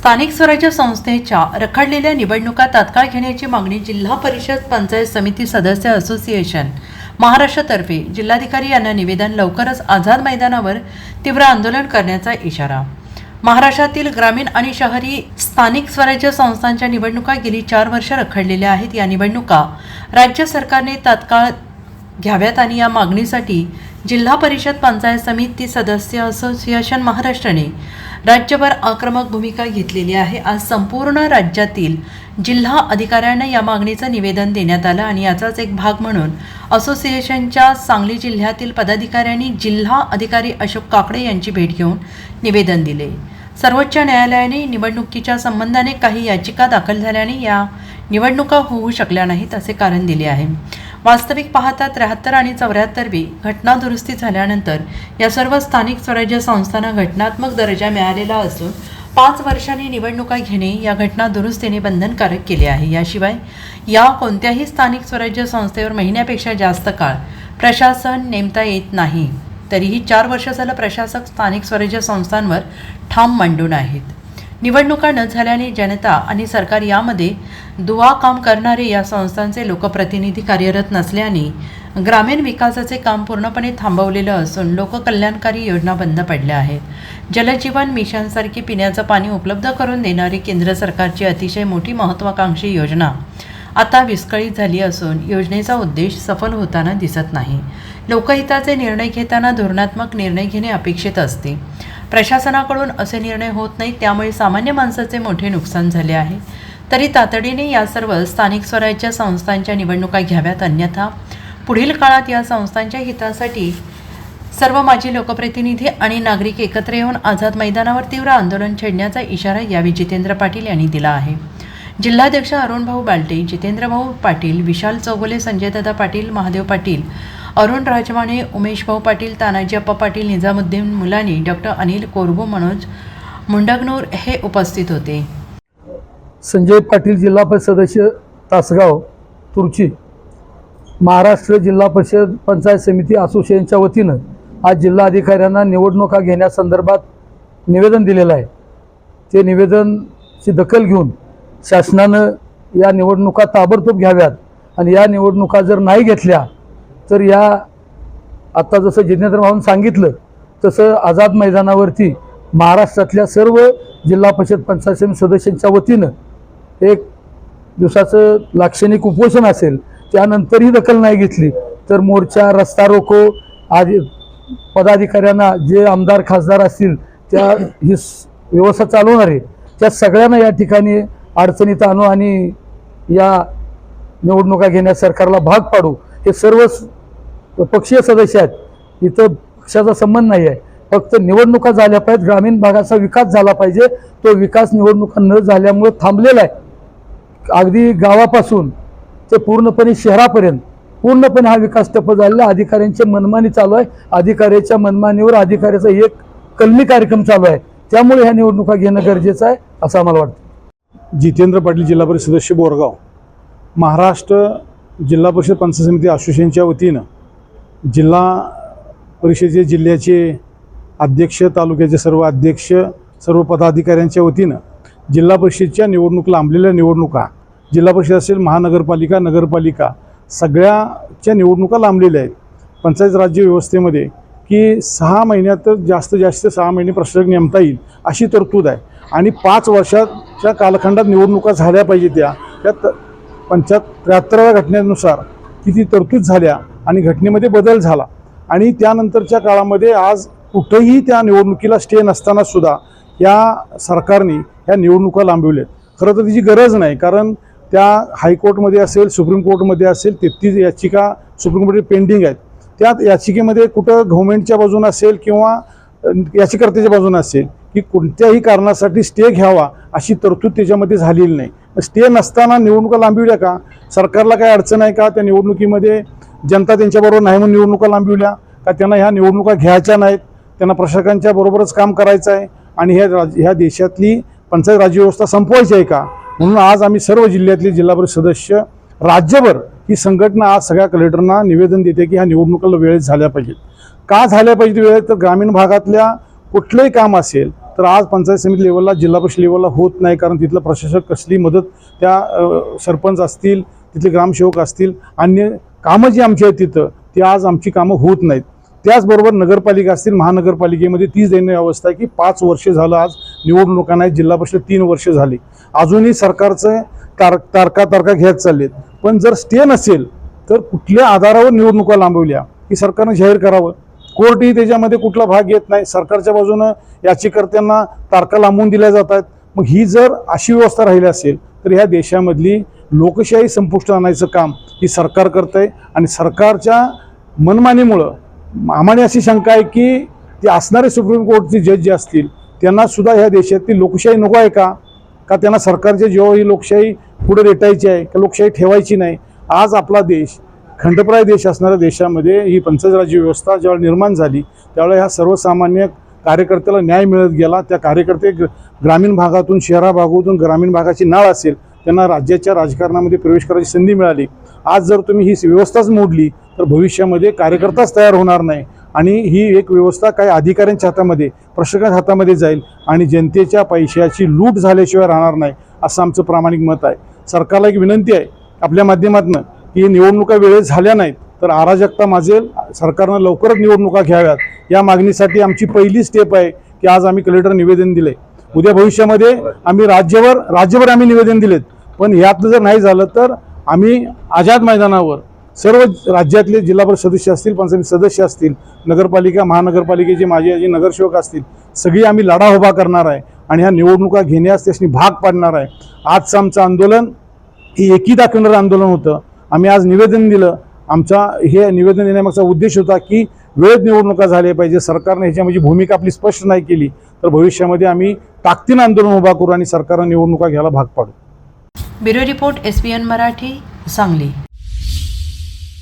स्थानिक स्वराज्य संस्थेच्या रखडलेल्या निवडणुका तात्काळ घेण्याची मागणी जिल्हा परिषद पंचायत समिती सदस्य असोसिएशन महाराष्ट्रातर्फे जिल्हाधिकारी यांना निवेदन लवकरच आझाद मैदानावर तीव्र आंदोलन करण्याचा इशारा. महाराष्ट्रातील ग्रामीण आणि शहरी स्थानिक स्वराज्य संस्थांच्या निवडणुका गेली चार वर्ष रखडलेल्या आहेत. या निवडणुका राज्य सरकारने तात्काळ घ्याव्यात आणि या मागणीसाठी जिल्हा परिषद पंचायत समिती सदस्य असोसिएशन महाराष्ट्राने राज्यभर आक्रमक भूमिका घेतलेली आहे. आज संपूर्ण राज्यातील जिल्हा अधिकाऱ्यांना या मागणीचं निवेदन देण्यात आलं आणि याचाच एक भाग म्हणून असोसिएशनच्या सांगली जिल्ह्यातील पदाधिकाऱ्यांनी जिल्हा अधिकारी अशोक काकडे यांची भेट घेऊन निवेदन दिले. सर्वोच्च न्यायालयाने निवडणुकीच्या संबंधाने काही याचिका दाखल झाल्याने या निवडणुका होऊ शकल्या नाहीत असे कारण दिले आहे. वास्तविक पाहता त्र्याहत्तर आणि चौऱ्याहत्तरवी घटना दुरुस्ती झाल्यानंतर या सर्व स्थानिक स्वराज्य संस्थांना घटनात्मक दर्जा मिळालेला असून पाच वर्षांनी निवडणुका घेणे या घटना दुरुस्तीने बंधनकारक केले आहे. याशिवाय या कोणत्याही स्थानिक स्वराज्य संस्थेवर महिन्यापेक्षा जास्त काळ प्रशासन नेमता येत नाही. तरीही चार वर्ष झालं प्रशासक स्थानिक स्वराज्य संस्थांवर ठाम मांडून आहेत. निवडणुका न झाल्याने जनता आणि सरकार यामध्ये दुवा काम करणारे या संस्थांचे लोकप्रतिनिधी कार्यरत नसल्याने ग्रामीण विकासाचे काम पूर्णपणे थांबवलेलं असून लोककल्याणकारी योजना बंद पडल्या आहेत. जलजीवन मिशनसारखी पिण्याचं पाणी उपलब्ध करून देणारी केंद्र सरकारची अतिशय मोठी महत्त्वाकांक्षी योजना आता विस्कळीत झाली असून योजनेचा उद्देश सफल होताना दिसत नाही. लोकहिताचे निर्णय घेताना धोरणात्मक निर्णय घेणे अपेक्षित असते. प्रशासनाकडून असे निर्णय होत नाहीत त्यामुळे सामान्य माणसाचे मोठे नुकसान झाले आहे. तरी तातडीने या सर्व स्थानिक स्वराज्य संस्थांच्या निवडणुका घ्याव्यात अन्यथा पुढील काळात या संस्थांच्या हितासाठी सर्व माजी लोकप्रतिनिधी आणि नागरिक एकत्र येऊन आझाद मैदानावर तीव्र आंदोलन छेडण्याचा इशारा यावेळी जितेंद्र पाटील यांनी दिला आहे. जिल्हाध्यक्ष अरुणभाऊ बालटे जितेंद्रभाऊ पाटील विशाल चौगुले संजयदादा पाटील महादेव पाटील अरुण राजवाणे उमेश भाऊ पाटील तानाजी अप्पा पाटील निजामुद्दीन मुलानी डॉक्टर अनिल कोरबू मनोज मुंडगनूर हे उपस्थित होते. संजय पाटील जिल्हा परिषद सदस्य तासगाव तुर्ची महाराष्ट्र जिल्हा परिषद पंचायत समिती असोसिएशनच्या वतीनं आज जिल्हाधिकाऱ्यांना निवडणुका घेण्यासंदर्भात निवेदन दिलेलं आहे. ते निवेदनची दखल घेऊन शासनानं या निवडणुका ताबडतोब घ्याव्यात आणि या निवडणुका जर नाही घेतल्या तर या आता जसं जितेंद्र भाऊन सांगितलं तसं आझाद मैदानावरती महाराष्ट्रातल्या सर्व जिल्हा परिषद पंचायत समिती सदस्यांच्या वतीनं एक दिवसाचं लाक्षणिक उपोषण असेल त्यानंतरही दखल नाही घेतली तर मोर्चा रस्ता रोको आदी पदाधिकाऱ्यांना जे आमदार खासदार असतील त्या ही व्यवस्था चालवणारे त्या सगळ्यांना या ठिकाणी अडचणीत आणू आणि या निवडणुका घेण्यास सरकारला भाग पाडू हे सर्व पक्षीय सदस्य आहेत. इथं पक्षाचा संबंध नाही आहे. फक्त निवडणुका झाल्या पाहिजेत. ग्रामीण भागाचा विकास झाला पाहिजे. तो विकास निवडणुका न झाल्यामुळे थांबलेला आहे. अगदी गावापासून ते पूर्णपणे शहरापर्यंत पूर्णपणे हा विकास ठप्प झालेला अधिकाऱ्यांची मनमानी चालू आहे. अधिकाऱ्याच्या मनमानीवर अधिकाऱ्याचा एक कलमी कार्यक्रम चालू आहे. त्यामुळे ह्या निवडणुका घेणं गरजेचं आहे असं आम्हाला वाटतं. जितेंद्र पाटील जिल्हा परिषद सदस्य बोरगाव. महाराष्ट्र जिल्हा परिषद पंचायत समिती असोसिएशनच्या वतीनं जिल्हा परिषदेचे जिल्ह्याचे अध्यक्ष तालुक्याचे सर्व अध्यक्ष सर्व पदाधिकाऱ्यांच्या वतीनं जिल्हा परिषदच्या निवडणूक लांबलेल्या निवडणुका जिल्हा परिषद असेल महानगरपालिका नगरपालिका सगळ्याच्या निवडणुका लांबलेल्या आहेत. पंचायत राज्य व्यवस्थेमध्ये की सहा महिन्यात जास्त जास्त सहा महिने प्रशासक नेमता येईल अशी तरतूद आहे. आणि पाच वर्षाच्या कालखंडात निवडणुका झाल्या पाहिजे त्या त्यात पंचायत त्र्याहत्तराव्या घटनेनुसार किती तरतूद झाल्या आणि घटनेमध्ये बदल झाला. आणि त्यानंतरच्या काळामध्ये आज कुठंही त्या निवडणुकीला स्टे नसताना सुद्धा या सरकारने ह्या निवडणुका लांबविल्यात. खरं तर त्याची गरज नाही कारण त्या हायकोर्टमध्ये असेल सुप्रीम कोर्टमध्ये असेल तेहतीस याचिका सुप्रीम कोर्टमध्ये पेंडिंग आहेत. त्यात याचिकेमध्ये कुठं गव्हर्नमेंटच्या बाजूनं असेल किंवा याचिकर्त्याच्या बाजूनं असेल की कोणत्याही कारणासाठी स्टे घ्यावा अशी तरतूद त्याच्यामध्ये झालेली नाही. स्टे नसताना निवडणुका लांबविल्या का? सरकारला काय अडचण आहे का त्या निवडणुकीमध्ये? जनता त्यांच्याबरोबर नाही म्हणून निवडणुका लांबविल्या का त्यांना ह्या निवडणुका घ्यायच्या नाहीत त्यांना प्रशासकांच्या बरोबरच काम करायचं आहे आणि ह्या राज ह्या देशातली पंचायत राज्यव्यवस्था संपवायची आहे का? म्हणून आज आम्ही सर्व जिल्ह्यातले जिल्हा परिषद सदस्य राज्यभर ही संघटना आज सगळ्या कलेक्टरना निवेदन देते की ह्या निवडणुकाला वेळेत झाल्या पाहिजेत का झाल्या पाहिजे वेळेत तर ग्रामीण भागातल्या कुठलंही काम असेल तर आज पंचायत समिती लेवलला जिल्हा परिषद लेवलला होत नाही कारण तिथलं प्रशासक कसली मदत त्या सरपंच असतील तिथले ग्रामसेवक असतील अन्य कामं जी आमची आहेत तिथं ती आज आमची कामं होत नाहीत. त्याचबरोबर नगरपालिका असतील महानगरपालिकेमध्ये तीच दयनीय अवस्था आहे की पाच वर्ष झालं आज निवडणुका नाही जिल्हा परिषद तीन वर्ष झाली. अजूनही सरकारचं तार तारका तारका घेत चाललेत. पण जर स्टे नसेल तर कुठल्या आधारावर निवडणुका लांबवल्या की सरकारनं जाहीर करावं. कोर्टही त्याच्यामध्ये कुठला भाग घेत नाही. सरकारच्या बाजूनं याचिकर्त्यांना तारका लांबवून दिल्या जात आहेत. मग ही जर अशी व्यवस्था राहिली असेल तर ह्या देशामधली लोकशाही संपुष्ट आणायचं काम ही सरकार करत आहे आणि सरकारच्या मनमानीमुळं आम्हाला अशी शंका आहे की ते असणारे सुप्रीम कोर्टचे जज जे असतील त्यांनासुद्धा ह्या देशातली लोकशाही नको आहे का? का त्यांना सरकारच्या जेव्हा ही लोकशाही पुढे रेटायची आहे का लोकशाही ठेवायची नाही? आज आपला देश खंडप्राय देश असणाऱ्या देशामध्ये ही पंचायत राज्य व्यवस्था ज्यावेळेला निर्माण झाली त्यावेळेला ह्या सर्वसामान्य कार्यकर्त्याला न्याय मिळत गेला. त्या कार्यकर्ते ग्रामीण भागातून शहरा भागातून ग्रामीण भागाची नाळ असेल त्यांना राज्याच्या राजकारणामध्ये प्रवेश करायची संधी मिळाली. आज जर तुम्ही ही व्यवस्थाच मोडली तर भविष्यामध्ये कार्यकर्ताच तयार होणार नाही. आणि ही एक व्यवस्था काही अधिकाऱ्यांच्या हातामध्ये प्रशासकांच्या हातामध्ये जाईल आणि जनतेच्या पैशाची लूट झाल्याशिवाय राहणार नाही असं आमचं प्रामाणिक मत आहे. सरकारला एक विनंती आहे आपल्या माध्यमातून की निवडणुका वेळेत झाल्या नाहीत तर अराजकता माजेल सरकारनं लवकरच निवडणुका घ्याव्यात. या मागणीसाठी आमची पहिली स्टेप आहे की आज आम्ही कलेक्टर निवेदन दिले उद्या भविष्यामध्ये आम्ही राज्यभर राज्यभर आम्ही निवेदन दिलेत. पण यातलं जर नाही झालं तर आम्ही आझाद मैदानावर सर्व राज्यातले जिल्हा परिषद सदस्य असतील पंचायत सदस्य असतील नगरपालिका महानगरपालिकेचे माझे जे नगरसेवक असतील सगळी आम्ही लढा उभा करणार आहे आणि ह्या निवडणुका घेण्यास त्याशी भाग पाडणार आहे. आजचं आमचं आंदोलन हे एकी दाखवणारं आंदोलन होतं. आम्ही आज निवेदन दिलं. आमचा हे निवेदन देण्यामागचा उद्देश होता की वेळेत निवडणुका झाल्या पाहिजे. सरकारने ह्याच्यामध्ये म्हणजे भूमिका आपली स्पष्ट नाही केली तर भविष्यामध्ये आम्ही ताकदीनं आंदोलन उभा करू आणि सरकारनं निवडणुका घ्यायला भाग पाडू. Bureau report S Marathi Sangli.